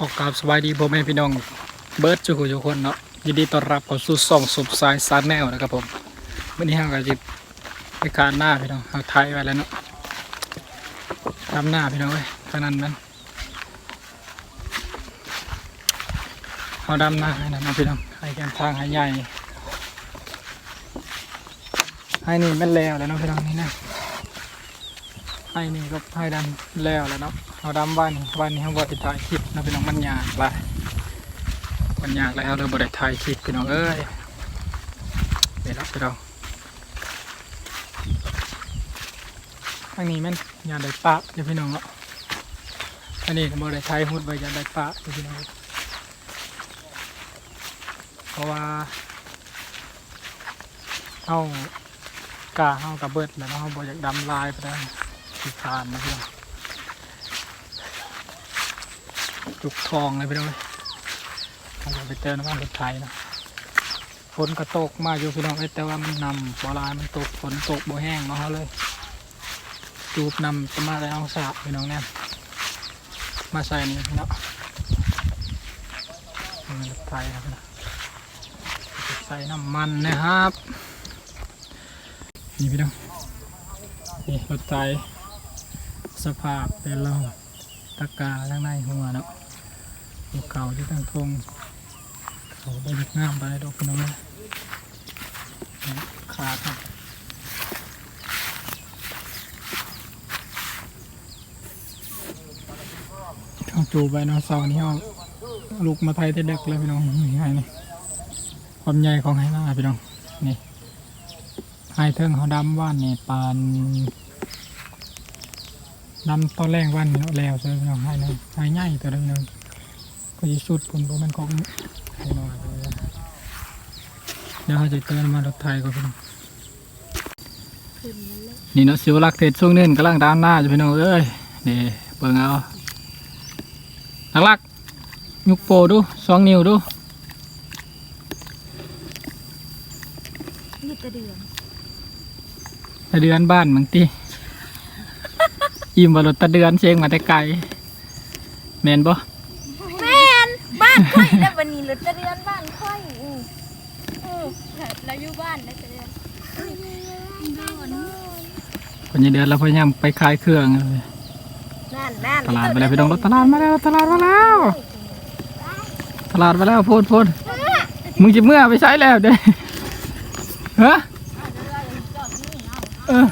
ขอกราบสบายดีพ่อแม่พี่น้องเบิร์ดจุกุทุกคนเนาะยินดีต้อนรับเข้าสู่ส่องสุบสายซาแนลนะครับผมวันนี้เราก็จะไปการหน้าพี่น้องเอาไทยไว้แล้วเนาะตามหน้าพี่น้องเอ้ยเท่านั้นมันเอาดำหน้าให้นะพี่น้องให้แกนทางให้ใหญ่ให้นี่แม่นแล้วแล้วเนาะพี่น้องนี่นะให้นี่ก็ให้ดำแล้วแล้วเนาะ เอาดำวันนี้วันนี้เขาบริถ่ายคลิปเนาะพี่น้องมันยากลายมันยากแล้วเราบริถ่ายคลิปพี่น้องเอ้ยเดี๋ยวรับพี่น้งทางนี้มันยาได้ปะเดี๋ยวพี่น้องเนาะอันนี้บริถ่ายหุดไว้ยาได้ปะเดี๋ยวพี่น้องเพราะว่าเอากาเอากระเบิดแล้วเนาะเขาบอยากดำลายไปได้สีทานนะพี่น้อง จุกทองเลยพี่น้องเลยเราจะไปเจอน้ำมันรถไทยนะฝนก็ตกมาอยู่พี่น้องเอ้ยแต่ว่ามันนำบอลายมันตกฝนตกบ่แห้งเนาะเขาเลยจูบนำจะมาแล้วเอาสาบพี่น้องเนี่ยมาใส่นี่เน้องน้ำมันรถไทยครับน้องใส่น้ำมันนะครับนี่พี่น้องนี่รถไฟสภาพเป็นลมตะกาข้างในหัวเนาะ ภูเขาที่ตั้งทงเขาไปยึดงามไปดอกพี่น้องนะขาดครับเขาจูไปเนาะเสาร์นี้เอาลูกมาไทยแต่เด็กเลยพี่น้องนี่ให้นี่ความใหญ่ของไฮนาพี่น้องนี่ไฮเทิงเขาดำว่านนี่ปานดำตอนแรกว่านนี่แล้วใช่ไหมน้องให้นึงให้ใหญ่ตัวหนึง ก็จะสุดผลพวกมันของให้น้อยไปเลยเดี๋ยวเขาจะเตือนมารถไทยก็พี่น้องนี่เนาะสิวลักเทศช่วงนี้กำลังด้านหน้าอยู่พี่น้องเอ้ยนี่เบิ่งเอานักลักยุกโปดูสองนิ้วดูมีแต่เดือนตะเดือนบ้านมึงตีอิ่มบรถตะเดือนเชียงมาแต่ไกลแมนบ่แม่นบ้านค่อยแล้ววันนี้รถจะเดือนบ้านค่อยอืออือเราอยู่บ้านแล้วจะเดือนคนยังเดือนเราพยายามไปขายเครื่องเลยนั่นนั่นตลาดไปแล้วพี่น้องรถตลาดมาแล้วตลาดมาแล้ว ตลาดมาแล้วพูดพูดมึงจะเมื่อไปใช้แล้วเด้ฮะเออ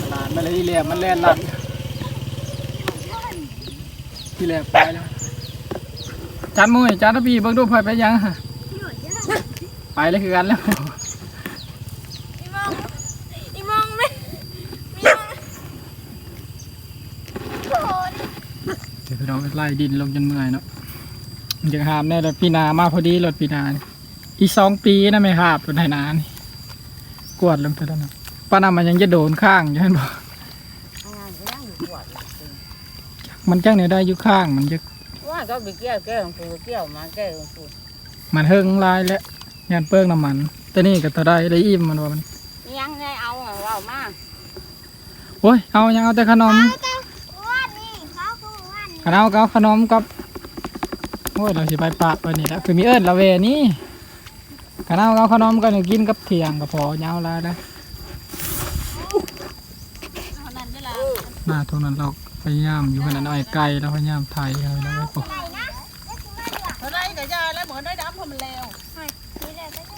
ตลาด มาเลยที่เหลี่ยมมันแล่นหลังที่เหลี่ยมไปแล้วจานมุ้ยจานระบีเบิ่งดูไผไปยังฮะไปเลยคือกันแล้วอีมองอีมองไหมอีมองโอ้ยเดี๋ยวพี่น้องไล่ดินลงจนเมื่อยเนาะมันจะหามแน่รถปีนามาพอดีรถปีนานี่อีกสองปีนะไม่หาบรถไถนานี่กวดลงไปแล้วนะป้านามันยังจะโดนข้างอยู่เห็นบอก มันจังเนี่ยได้อยู่ข้างมันจะว่าก็ไปเกี่ยวแก้วของปูเกี่ยวมาแก้วของปูมันเฮิงลายแล้วงานเปิ้งน้ำมัน แต่นี่ก็ตัวได้ได้อิ่มมันว่ามันยังไงเอาอะเรามาโอ้ยเอายังเอาแต่ขนมอ้วนนี่เขาคืออ้วนขนมกับขนมกับโอ้ยเราสิไปปะไปนี่แล้วคือมีเอิญละเวนี่ขนมกับขนมก็เนี่ยกินกับเถียงกับพอเงาแล้วนะเท่านั้นเวลาหน้าตรงนั้นเรา พยายามอยู่ขนาดน้อยไกลเราพยายามถ่ายเอาแล้วก็เท่าไรก็จะแล้วเหมือนได้ดำพอมันแล้วนี่แหละก็ได้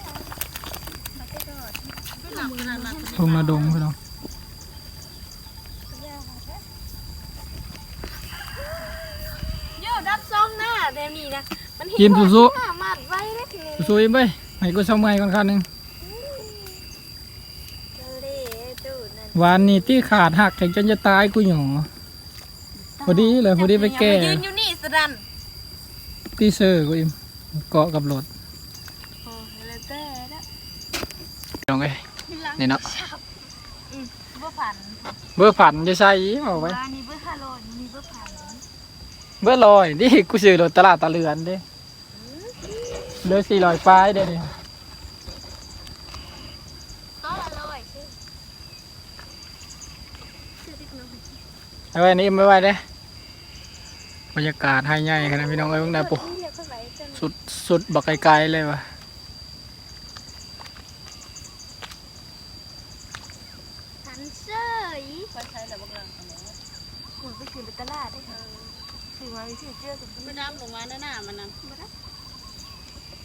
มาก็ได้มือนั่นน่ะตรงนาดงพี่น้องโย่ดับซ่องหน้าเดี๋ยวนี้นะมันกินสู้หน้ามัดไว้ได้ทีนี้ๆสู้ๆอิ่มไปให้กูเช้าเมื่อยก่อนคันหนึ่งเล่ดูนั่นวันนี้ที่ขาดหักแข่งจนจะตายกูหยอ พอดีเลยพอดีไปแก่ยืนอยู่นี่สรันตีเซอร์กูอิมเกาะกับรถโอ้ลยละงไปนี่เนาะเบอร์ผันเบอร์ผันจะใช่ยี่เอาไว้เบอร์คาโลนี่เบอร์ผันเบอร์ลอยนี่กูซื้อรถตลาดตะเลือนเด้เลือสี่ลอยไฟเด็ดเลยเอาไว้นี่ไม่ไหวเด้ บรรยากาศให้ใหญ่ขนาดพี่น้องเอ้ยพวกนั้นปุ๊เรียกเข้าไปจนสุดสุดบักไกลๆเลยวะสันเสยไปใช้แล้วบักลังหมุนไปซื้อในตลาดได้ค่ะซื้อมาซื้อเจือกับไม่ดำลงมาหน้าหน้ามันนะ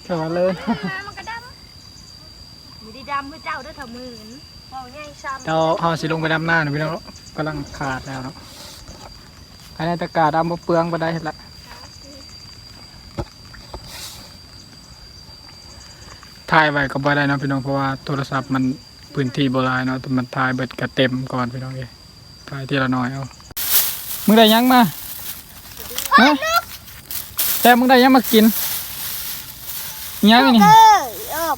เท่านั้นเลยมามันก็ดำมีได้ดำเพื่อเจ้าได้อเถาหมื่นเอาง่ายซ้ำเราเฮาสิลงไปดำหน้าหน่อยพี่น้องกำลังขาดแล้วเนาะ ภายในตะกร้าดำบ่เปลืองบ่ได้เฮ็ดละถ่ายไว้ก็บ่ได้เนาะพี่น้องเพราะว่าโทรศัพท์มันพื้นที่บ่หลายเนาะแต่มันถ่ายเบิดก็เต็มก่อนพี่น้องเอ้ยถ่ายทีละน้อยเอามึงได้หยังมาฮะแต่มึงได้หยังมากินหยังนี่เออเออ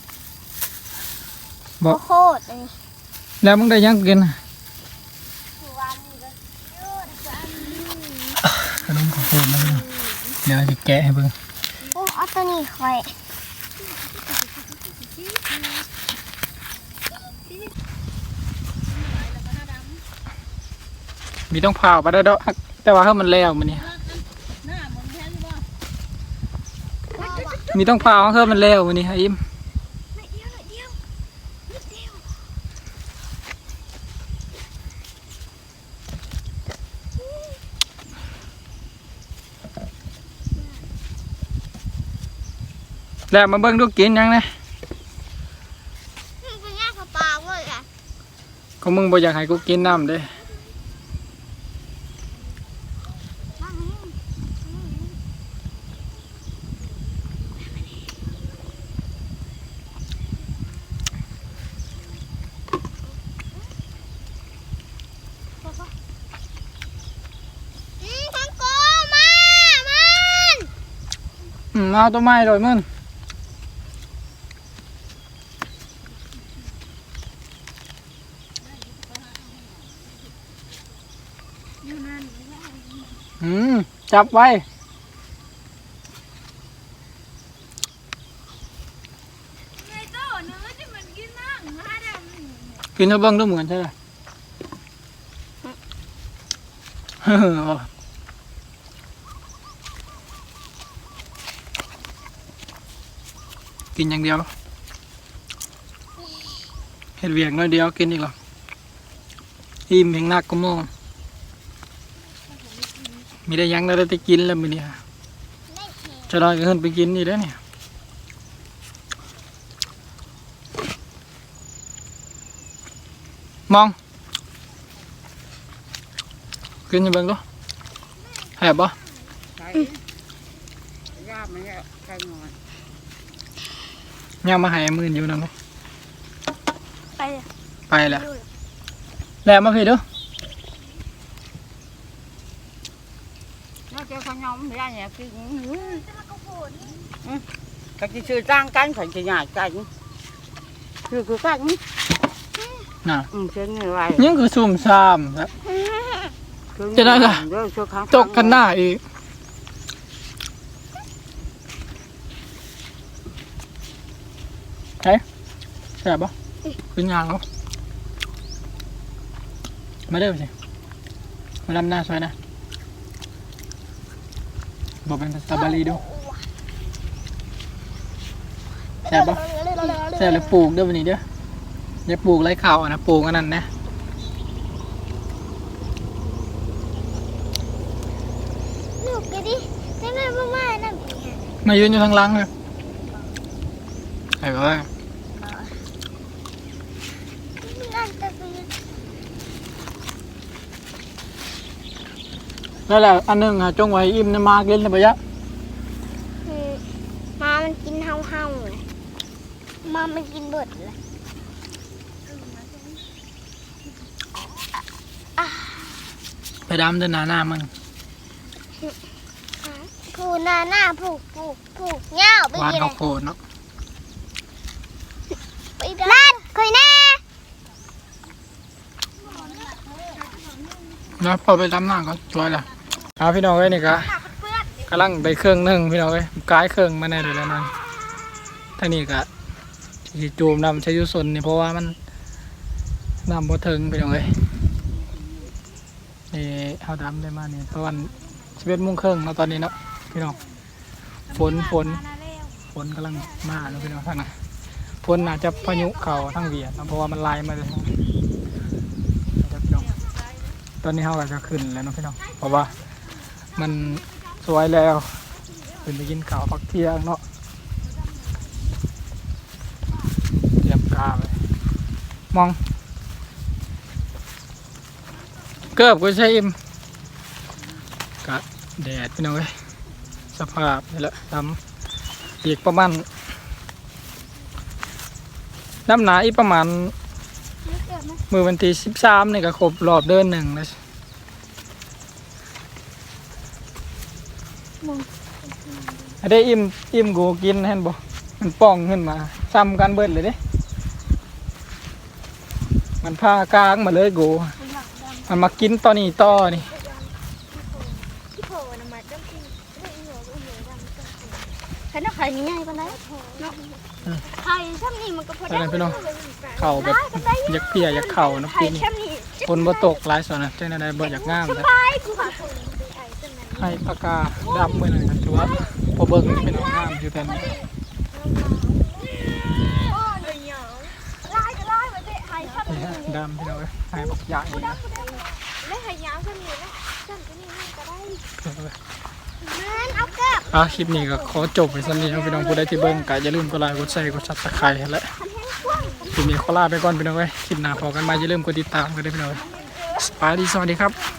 บ่โคตรเลยแล้วมึงได้หยังกินวันนี้ก็เยอะจัง ขนมข้าวโพดนะพี่น้อง เดี๋ยวจะแกะให้เบิ่งโอ้เอาตัวนี้ไว้มีต้องเผาไปได้ดอกแต่ว่าถ้ามันแล้วมันนี่หน้ามันแท้หรือเปล่ามีต้องเผาเพิ่มมันแล้วมันนี่ไอ้อิม หน่อยเดียวหน่อยเดียวนิดเดียว แล้วมาเบิ่งดูกินหยังนะนี่เป็นแง่กระเป๋าเลยอะก็มึงบ่อยากให้กูกินน้ำเด้นั่งนี่อืมทังโกมามันอืมเอาตัวไม้โดยมึง อยู่นั่น อื มจับไว้ไงโต้เนื้อที่มันกินนั่งมาดำกินแล้วเบิ่งดูเหมือนใช่ไหมกินอย่างเดียวเห็ดเวียงน้อยเดียวกินอีกหรออิ่มเพียงนักก็มอง มีได้หยังแล้วได้กินแล้วมื้อนี้ฮะจะรอยก็ขึ้นไปกินนี่ได้อเนี่ยมองกินอยังเบิ่งดูแหบบ่ใช่ยากมันเนี่ยใช่หมดย่างมาให้มื่นอยู่นั่นเนาะไปเลยไปแหละแล้วมาพี่เดู น่าจะขยมไม่ได้เนี่ยคือจะมากระโผนก็จะชื่อจ้างกันขันจะหยาดกันคือคือกันน่ะอืมเชื่อเงินไว้ยังคือซุ่มซ่ามครับจะได้ล่ะตกกันหน้าอีก เฮ้ยแสบบ่ขึ้นยางเนาะมาเด้อสิ มาลำหน้าซอยนะ บอกเป็นภาษาบาลีดูแสบปะแสบเลยปลูกเด้อวันนี้เด้ออย่าปลูกไรข่าวอะนะปลูกอันนั้นนะลูกกันดิได้ไหมพ่อแม่นั่นเองมายืนอยู่ทางหลังเลยไอ้ก็ว่า นั่นจะเป็น แล้วแหละอันหนึงอะจงไว้อิ่มนะมากเล่นนะปะยะมามันกินเห่าๆเลยมามันกินเบิดเลยไปดำเดินหน้าหน้ามันผูหน้าหน้าผูกผูกผูกเงาไปหวานกินข้าวโพดเนาะไปนั่นคุยแน่แล้วพอไปดำหน้าก็สวยละ เอาพี่น้องเอ้ยนี่ก็ขาเปื้อนกำลังไปเครื่องหนึ่งพี่น้องเอ้ยกายเครื่องมาในเดี๋ยวแล้วนั่นท่านี่ก็สิจูมนำใช้ยุสนนี่เพราะว่ามันนำบ่ถึงพี่น้องเอ้ยนี่เฮาดำได้มานี่ตอนชีวิตมุ่งครึ่งเนาตอนนี้เนาะพี่น้องฝนฝนฝนกำลังมาเนาะพี่น้องทางนั้นฝนอาจจะพายุเข้าทางเวียดเนเพราะว่ามันไล่มาเลยพี่น้องตอนนี้เฮาก็จะขึ้นแล้วนะพี่น้องเพราะว่า มันสวยแล้วขึ้นไปกินข้าวพักเที่ยงเนาะเตรียมกาเลยมอง เกือบก็ใช่อิ่มกะแดดพี่น้อยสภาพนี่แหละดำอีกประมาณน้ำหนาอีกประมาณมือวันที่สิบสามนี่ก็ครบรอบเดือนหนึ่งแล้ว มึง ให้ ได้อิ่มอิ่มกูกินเห็นบ่มันป่องขึ้นมาซ้ำกันเบิดเลยเด้มันพากลางมาเลยกูกูอยากดำมันมากินตอนนี้ต่อนี่พี่โผล่น่ะมาจ้ำกินไม่อีหัวก็อีหัวดำจ้ำกินใครน่าใครง่ายปานใดเนาะไข่ช่ำนี่มันก็พอได้เข่าแบบอยากเพียอยากเข่าเนาะไข่ปีนี้ช่ำนี่คนบ่ตกหลายส่วนนะเจ้าหน้าที่บ่อยากงามเลย ไข่ปไอ้จังนั้นให้ปากาดำเมือหนึ่งกันถือว่าพอเบิ่งเป็นงามอยู่แต่นี้ดำพี่น้องเอ้ยให้บอกใหญ่กูนะดำกูดำแล้วไข่ยาวช่ำนี่นะช่ำตันี้นี่ก็ได้แม่นเอาเก็บอะคลิปนี้ก็ขอจบไปสักนิดนะพี่น้องผู้ใดที่เบิ่งก็อย่าลืมกดไลค์กดแชร์กดซับสไครต์และคันแห้งกว้างคลิปนี้ขอลาไปก่อนพี่น้องเอ้ยคลิปหน้าพอกันมาอย่าลืมกดติดตามกันด้วยพี่น้องเอ้ยสวัสดีสวัสดีครับ